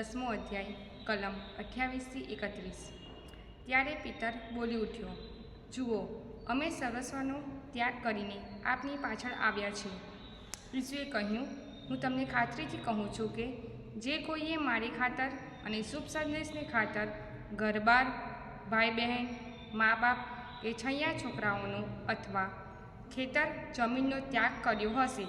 અધ્યાય, કલમ અઠ્યાવીસથી એકત્રીસ. ત્યારે પિતર બોલી ઉઠ્યો, જુઓ, અમે સર્વસ્વનો ત્યાગ કરીને આપની પાછળ આવ્યા છીએ. ઈસુએ કહ્યું, હું તમને ખાતરીથી કહું છું કે જે કોઈએ મારી ખાતર અને શુભ સંદેશને ખાતર ઘરબાર ભાઈ બહેન મા બાપ કે છૈયા છોકરાઓનો અથવા ખેતર જમીનનો ત્યાગ કર્યો હશે,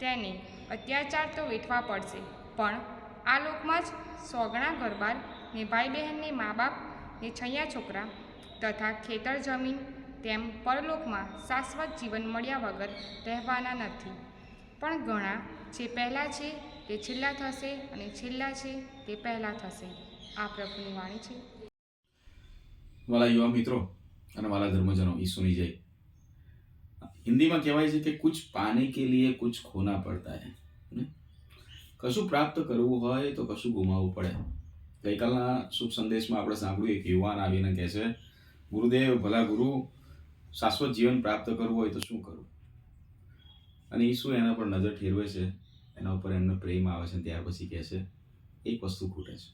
તેને અત્યાચાર તો વેઠવા પડશે, પણ આ લોકમાં જ સોગણા ઘરબાર, ને ભાઈ બહેનને મા બાપ ને છૈયા છોકરા તથા ખેતર જમીન તેમ પરલોકમાં શાશ્વત જીવન મળ્યા વગર રહેવાના નથી. પણ ઘણા જે પહેલાં છે તે છેલ્લા થશે અને છેલ્લા છે તે પહેલાં થશે. આ પ્રભુની વાણી છે. વાલા યુવા મિત્રો અને વાલા ધર્મજનો, ઈસુની જય. હિન્દીમાં કહેવાય છે કે પાને કે લીએ કુછ ખોના પડતા હે ને? કશું પ્રાપ્ત કરવું હોય તો કશું ગુમાવવું પડે. ગઈકાલના શુભ સંદેશમાં આપણે સાંભળ્યું, એક યુવાન આવીને કહે છે, ગુરુદેવ, ભલા ગુરુ, શાશ્વત જીવન પ્રાપ્ત કરવું હોય તો શું કરવું અને ઈસુ એના પર નજર ઠેરવે છે, એના ઉપર એમનો પ્રેમ આવે છે ત્યાર પછી કહે છે, એક વસ્તુ ખૂટે છે.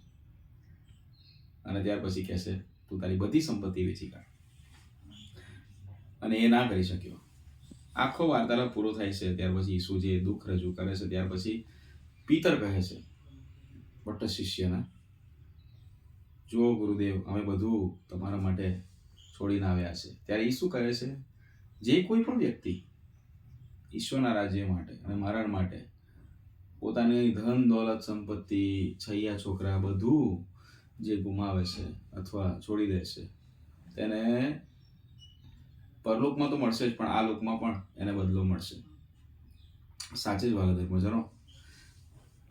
અને ત્યાર પછી કહે છે, તું તારી બધી સંપત્તિ વેચી કાઢ. અને એ ના કરી શક્યો. આખો વાર્તાલાપ પૂરો થાય છે, ત્યાર પછી ઈસુ જે દુઃખ રજૂ કરે છે, ત્યાર પછી પિતર કહે છે, ભટ્ટ શિષ્યના, જુઓ ગુરુદેવ, અમે બધું તમારા માટે છોડીને આવ્યા છે. ત્યારે ઈસુ કહે છે, જે કોઈ પણ વ્યક્તિ ઈશ્વરના રાજ્ય માટે અને મારા માટે પોતાની ધન, દોલત, સંપત્તિ, છૈયા, છોકરા બધું જે ગુમાવે છે અથવા છોડી દે છે, તેને પરલોકમાં તો મળશે જ, પણ આ લોકમાં પણ એને બદલો મળશે. સાચે જ વાલા ધર્મજનો.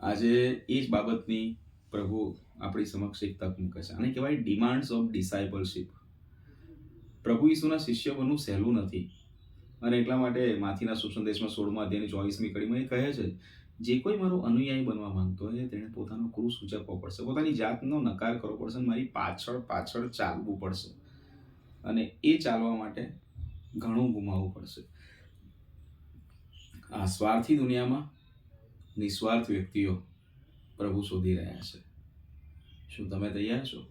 આજે એ જ બાબતની પ્રભુ આપણી સમક્ષ એક તક મૂકે છે. અને કહેવાય ડિમાન્ડ્સ ઓફ ડિસાઇપલશીપ પ્રભુ ઈસુના શિષ્ય બનવું સહેલું નથી. અને એટલા માટે માથીના સુસંદેશમાં સોળમાં અધ્યાયની ચોવીસમી કડીમાં એ કહે છે, જે કોઈ મારો અનુયાયી બનવા માંગતો હોય તેણે પોતાનો ક્રુસ ઉચકવો પડશે. પોતાની જાતનો નકાર કરવો પડશે અને મારી પાછળ પાછળ ચાલવું પડશે. અને એ ચાલવા માટે ઘણું ગુમાવવું પડશે. આ સ્વાર્થી દુનિયામાં નિસ્વાર્થ વ્યક્તિઓ પ્રભુ શોધી રહ્યા છે. શું તમે તૈયાર છો?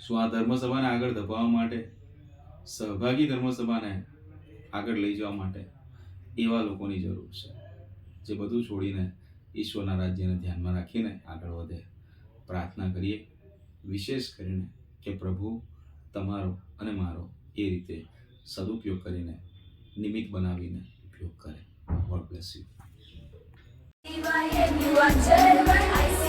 શું આ ધર્મસભાને આગળ ધપાવવા માટે, સહભાગી ધર્મસભાને આગળ લઈ જવા માટે એવા લોકોની જરૂર છે, જે બધું છોડીને ઈશ્વરના રાજ્યને ધ્યાનમાં રાખીને આગળ વધે? પ્રાર્થના કરીએ, વિશેષ કરીને કે પ્રભુ તમારો અને મારો એ રીતે સદુપયોગ કરીને નિમિત્ત બનાવીને ઉપયોગ કરે. God bless you everyone German, I